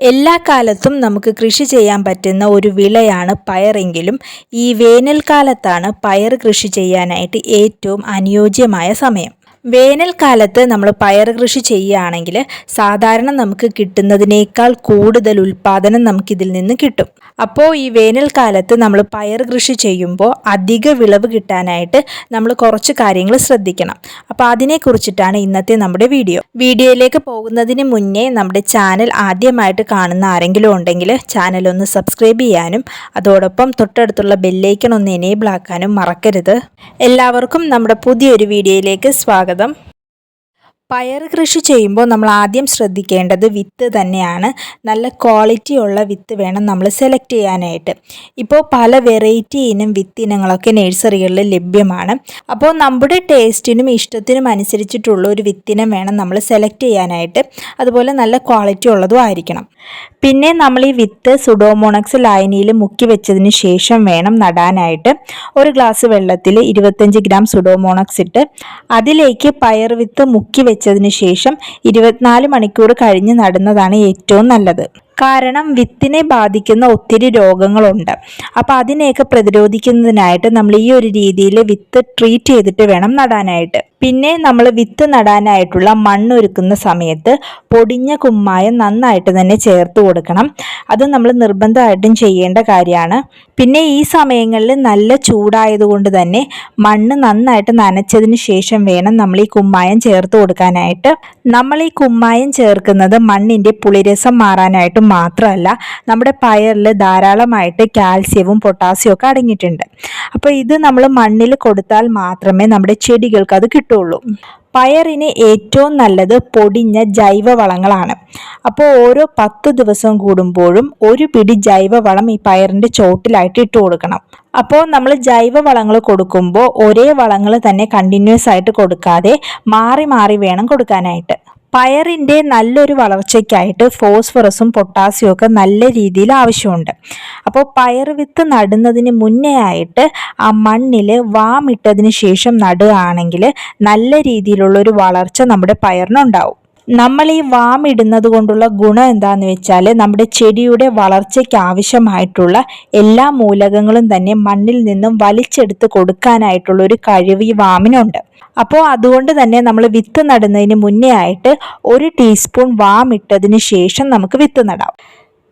എല്ലാ കാലത്തും നമുക്ക് കൃഷി ചെയ്യാൻ പറ്റുന്ന ഒരു വിളയാണ് പയറെങ്കിലും ഈ വേനൽക്കാലത്താണ് പയർ കൃഷി ചെയ്യാനായിട്ട് ഏറ്റവും അനുയോജ്യമായ സമയം. വേനൽക്കാലത്ത് നമ്മൾ പയർ കൃഷി ചെയ്യുകയാണെങ്കിൽ സാധാരണ നമുക്ക് കിട്ടുന്നതിനേക്കാൾ കൂടുതൽ ഉൽപ്പാദനം നമുക്കിതിൽ നിന്ന് കിട്ടും. അപ്പോൾ ഈ വേനൽക്കാലത്ത് നമ്മൾ പയർ കൃഷി ചെയ്യുമ്പോൾ അധിക വിളവ് കിട്ടാനായിട്ട് നമ്മൾ കുറച്ച് കാര്യങ്ങൾ ശ്രദ്ധിക്കണം. അപ്പോൾ അതിനെക്കുറിച്ചിട്ടാണ് ഇന്നത്തെ നമ്മുടെ വീഡിയോ. വീഡിയോയിലേക്ക് പോകുന്നതിന് മുന്നേ നമ്മുടെ ചാനൽ ആദ്യമായിട്ട് കാണുന്ന ആരെങ്കിലും ഉണ്ടെങ്കിൽ ചാനൽ ഒന്ന് സബ്സ്ക്രൈബ് ചെയ്യാനും അതോടൊപ്പം തൊട്ടടുത്തുള്ള ബെല്ലൈക്കൺ ഒന്ന് എനേബിൾ ആക്കാനും മറക്കരുത്. എല്ലാവർക്കും നമ്മുടെ പുതിയൊരു വീഡിയോയിലേക്ക് സ്വാഗതം. സ്വാഗതം പയർ കൃഷി ചെയ്യുമ്പോൾ നമ്മൾ ആദ്യം ശ്രദ്ധിക്കേണ്ടത് വിത്ത് തന്നെയാണ്. നല്ല ക്വാളിറ്റി ഉള്ള വിത്ത് വേണം നമ്മൾ സെലക്ട് ചെയ്യാനായിട്ട്. ഇപ്പോൾ പല വെറൈറ്റി ഇനം വിത്ത് ഇനങ്ങളൊക്കെ നഴ്സറികളിൽ ലഭ്യമാണ്. അപ്പോൾ നമ്മുടെ ടേസ്റ്റിനും ഇഷ്ടത്തിനും അനുസരിച്ചിട്ടുള്ള ഒരു വിത്തിനം വേണം നമ്മൾ സെലക്ട് ചെയ്യാനായിട്ട്. അതുപോലെ നല്ല ക്വാളിറ്റി ഉള്ളതും ആയിരിക്കണം. പിന്നെ നമ്മൾ ഈ വിത്ത് സുഡോമോണക്സ് ലായനിയിൽ മുക്കി വെച്ചതിന് ശേഷം വേണം നടാനായിട്ട്. ഒരു ഗ്ലാസ് വെള്ളത്തിൽ ഇരുപത്തഞ്ച് ഗ്രാം സുഡോമോണക്സ് ഇട്ട് അതിലേക്ക് പയർ വിത്ത് മുക്കി വെച്ചതിന് ശേഷം ഇരുപത്തിനാല് മണിക്കൂർ കഴിഞ്ഞ് നടുന്നതാണ് ഏറ്റവും നല്ലത്. കാരണം വിത്തിനെ ബാധിക്കുന്ന ഒത്തിരി രോഗങ്ങളുണ്ട്. അപ്പോൾ അതിനെയൊക്കെ പ്രതിരോധിക്കുന്നതിനായിട്ട് നമ്മൾ ഈ ഒരു രീതിയിൽ വിത്ത് ട്രീറ്റ് ചെയ്തിട്ട് വേണം നടാനായിട്ട്. പിന്നെ നമ്മൾ വിത്ത് നടാനായിട്ടുള്ള മണ്ണൊരുക്കുന്ന സമയത്ത് പൊടിഞ്ഞ കുമ്മായം നന്നായിട്ട് തന്നെ ചേർത്ത് കൊടുക്കണം. അത് നമ്മൾ നിർബന്ധമായിട്ടും ചെയ്യേണ്ട കാര്യമാണ്. പിന്നെ ഈ സമയങ്ങളിൽ നല്ല ചൂടായതുകൊണ്ട് തന്നെ മണ്ണ് നന്നായിട്ട് നനച്ചതിന് ശേഷം വേണം നമ്മൾ ഈ കുമ്മായം ചേർത്ത് കൊടുക്കാനായിട്ട്. നമ്മൾ ഈ കുമ്മായം ചേർക്കുന്നത് മണ്ണിന്റെ പുളിരസം മാറാനായിട്ട് മാത്രമല്ല നമ്മുടെ പയറിൽ ധാരാളമായിട്ട് കാൽസ്യവും പൊട്ടാസ്യവും ഒക്കെ അടങ്ങിയിട്ടുണ്ട്. അപ്പോൾ ഇത് നമ്മൾ മണ്ണിൽ കൊടുത്താൽ മാത്രമേ നമ്മുടെ ചെടികൾക്ക് അത് കിട്ടുള്ളൂ പയറിന് ഏറ്റവും നല്ലത് പൊടിഞ്ഞ ജൈവവളങ്ങളാണ്. അപ്പോൾ ഓരോ പത്ത് ദിവസം കൂടുമ്പോഴും ഒരു പിടി ജൈവവളം ഈ പയറിന്റെ ചോട്ടിലായിട്ട് ഇട്ട് കൊടുക്കണം. അപ്പോൾ നമ്മൾ ജൈവവളങ്ങൾ കൊടുക്കുമ്പോൾ ഒരേ വളങ്ങൾ തന്നെ കണ്ടിന്യൂസ് ആയിട്ട് കൊടുക്കാതെ മാറി മാറി വേണം കൊടുക്കാനായിട്ട്. പയറിന്റെ നല്ലൊരു വളർച്ചയ്ക്കായിട്ട് ഫോസ്ഫറസും പൊട്ടാസ്യവും ഒക്കെ നല്ല രീതിയിൽ ആവശ്യമുണ്ട്. അപ്പോൾ പയർ വിത്ത് നടുന്നതിന് മുന്നേ ആയിട്ട് ആ മണ്ണിൽ വാമിട്ടതിന് ശേഷം നടുകയാണെങ്കിൽ നല്ല രീതിയിലുള്ളൊരു വളർച്ച നമ്മുടെ പയറിനുണ്ടാവും നമ്മൾ ഈ വാമിടുന്നത് കൊണ്ടുള്ള ഗുണം എന്താണെന്ന് വെച്ചാൽ നമ്മുടെ ചെടിയുടെ വളർച്ചയ്ക്ക് ആവശ്യമായിട്ടുള്ള എല്ലാ മൂലകങ്ങളും തന്നെ മണ്ണിൽ നിന്നും വലിച്ചെടുത്ത് കൊടുക്കാനായിട്ടുള്ള ഒരു കഴിവ് ഈ വാമിനുണ്ട്. അപ്പോൾ അതുകൊണ്ട് തന്നെ നമ്മൾ വിത്ത് നടുന്നതിന് മുന്നേ ആയിട്ട് ഒരു ടീസ്പൂൺ വാമിട്ടതിന് ശേഷം നമുക്ക് വിത്ത് നടാം.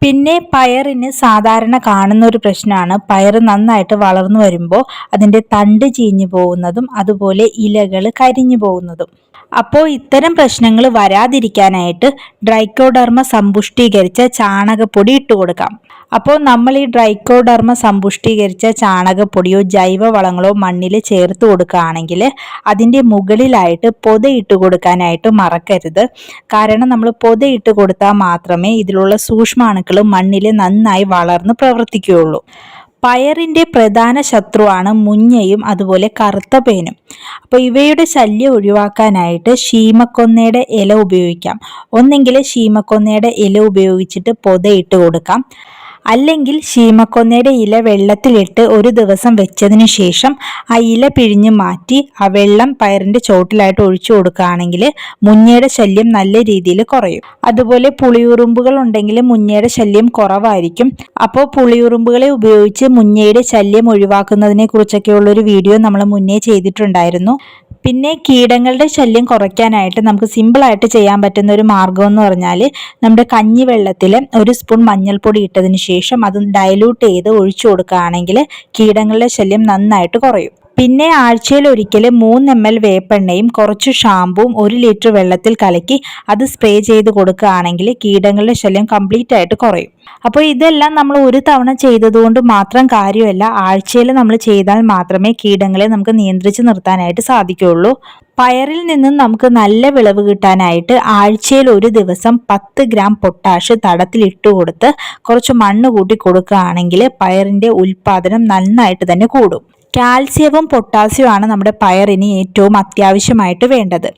പിന്നെ പയറിന് സാധാരണ കാണുന്ന ഒരു പ്രശ്നമാണ് പയർ നന്നായിട്ട് വളർന്നു വരുമ്പോൾ അതിന്റെ തണ്ട് ചീഞ്ഞു പോകുന്നതും അതുപോലെ ഇലകൾ കരിഞ്ഞു പോകുന്നതും. അപ്പോൾ ഇത്തരം പ്രശ്നങ്ങൾ വരാതിരിക്കാനായിട്ട് ഡ്രൈക്കോഡർമ സമ്പുഷ്ടീകരിച്ച ചാണകപ്പൊടി ഇട്ട് കൊടുക്കാം. അപ്പോൾ നമ്മൾ ഈ ഡ്രൈക്കോഡർമ സമ്പുഷ്ടീകരിച്ച ചാണകപ്പൊടിയോ ജൈവവളങ്ങളോ മണ്ണിൽ ചേർത്ത് കൊടുക്കുകയാണെങ്കിൽ അതിന്റെ മുകളിലായിട്ട് പൊതയിട്ട് കൊടുക്കാനായിട്ട് മറക്കരുത്. കാരണം നമ്മൾ പൊതയിട്ട് കൊടുത്താൽ മാത്രമേ ഇതിലുള്ള സൂക്ഷ്മാണുക്കൾ മണ്ണിൽ നന്നായി വളർന്ന് പ്രവർത്തിക്കുകയുള്ളൂ. പയറിന്റെ പ്രധാന ശത്രുവാണ് മുഞ്ഞയും അതുപോലെ കറുത്ത പേനും. അപ്പോൾ ഇവയുടെ ശല്യം ഒഴിവാക്കാനായിട്ട് ശീമക്കൊന്നയുടെ ഇല ഉപയോഗിക്കാം. ഒന്നെങ്കിൽ ശീമക്കൊന്നയുടെ ഇല ഉപയോഗിച്ചിട്ട് പൊതയിട്ട് കൊടുക്കാം. അല്ലെങ്കിൽ ശീമക്കൊന്നയുടെ ഇല വെള്ളത്തിലിട്ട് ഒരു ദിവസം വെച്ചതിന് ശേഷം ആ ഇല പിഴിഞ്ഞ് മാറ്റി ആ വെള്ളം പയറിന്റെ ചോട്ടിലായിട്ട് ഒഴിച്ചു കൊടുക്കുകയാണെങ്കിൽ മുഞ്ഞയുടെ ശല്യം നല്ല രീതിയിൽ കുറയും. അതുപോലെ പുളിയുറുമ്പുകൾ ഉണ്ടെങ്കിൽ മുഞ്ഞയുടെ ശല്യം കുറവായിരിക്കും. അപ്പോൾ പുളിയുറുമ്പുകളെ ഉപയോഗിച്ച് മുഞ്ഞയുടെ ശല്യം ഒഴിവാക്കുന്നതിനെ കുറിച്ചൊക്കെയുള്ള ഒരു വീഡിയോ നമ്മൾ മുന്നേ ചെയ്തിട്ടുണ്ടായിരുന്നു. പിന്നെ കീടങ്ങളുടെ ശല്യം കുറയ്ക്കാനായിട്ട് നമുക്ക് സിമ്പിളായിട്ട് ചെയ്യാൻ പറ്റുന്ന ഒരു മാർഗം എന്ന് പറഞ്ഞാൽ നമ്മുടെ കഞ്ഞി വെള്ളത്തിൽ ഒരു സ്പൂൺ മഞ്ഞൾപ്പൊടി ഇട്ടതിന് ശേഷം അത് ഡയലൂട്ട് ചെയ്ത് ഒഴിച്ചു കൊടുക്കുകയാണെങ്കിൽ കീടങ്ങളുടെ ശല്യം നന്നായിട്ട് കുറയും. പിന്നെ ആഴ്ചയിൽ ഒരിക്കൽ മൂന്ന് എം എൽ വേപ്പെണ്ണയും കുറച്ച് ഷാമ്പുവും ഒരു ലിറ്റർ വെള്ളത്തിൽ കലക്കി അത് സ്പ്രേ ചെയ്ത് കൊടുക്കുകയാണെങ്കിൽ കീടങ്ങളുടെ ശല്യം കംപ്ലീറ്റ് ആയിട്ട് കുറയും. അപ്പോൾ ഇതെല്ലാം നമ്മൾ ഒരു തവണ ചെയ്തതുകൊണ്ട് മാത്രം കാര്യമല്ല ആഴ്ചയിൽ നമ്മൾ ചെയ്താൽ മാത്രമേ കീടങ്ങളെ നമുക്ക് നിയന്ത്രിച്ച് നിർത്താനായിട്ട് സാധിക്കുകയുള്ളൂ. പയറിൽ നിന്നും നമുക്ക് നല്ല വിളവ് കിട്ടാനായിട്ട് ആഴ്ചയിൽ ഒരു ദിവസം പത്ത് ഗ്രാം പൊട്ടാഷ് തടത്തിൽ ഇട്ട് കൊടുത്ത് കുറച്ച് മണ്ണ് കൂട്ടി കൊടുക്കുകയാണെങ്കിൽ പയറിന്റെ ഉൽപ്പാദനം നന്നായിട്ട് തന്നെ കൂടും. കാൽസ്യവും പൊട്ടാസ്യവും ആണ് നമ്മുടെ പയറിന് ഏറ്റവും അത്യാവശ്യമായിട്ട് വേണ്ടത്.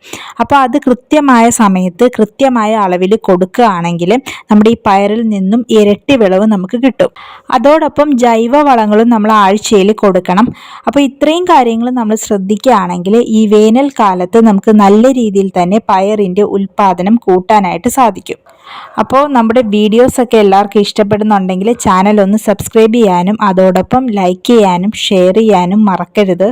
അപ്പോൾ അത് കൃത്യമായ സമയത്ത് കൃത്യമായ അളവിൽ കൊടുക്കുകയാണെങ്കിൽ നമ്മുടെ ഈ പയറിൽ നിന്നും ഇരട്ടി വിളവ് നമുക്ക് കിട്ടും. അതോടൊപ്പം ജൈവ വളങ്ങളും നമ്മൾ ആഴ്ചയിൽ കൊടുക്കണം. അപ്പോൾ ഇത്രയും കാര്യങ്ങൾ നമ്മൾ ശ്രദ്ധിക്കുകയാണെങ്കിൽ ഈ വേനൽക്കാലത്ത് നമുക്ക് നല്ല രീതിയിൽ തന്നെ പയറിന്റെ ഉൽപ്പാദനം കൂട്ടാനായിട്ട് സാധിക്കും. അപ്പോൾ നമ്മുടെ വീഡിയോസൊക്കെ എല്ലാവർക്കും ഇഷ്ടപ്പെടുന്നുണ്ടെങ്കിൽ ചാനൽ ഒന്ന് സബ്സ്ക്രൈബ് ചെയ്യാനും അതോടൊപ്പം ലൈക്ക് ചെയ്യാനും ഷെയർ ചെയ്യാനും മറക്കരുത്.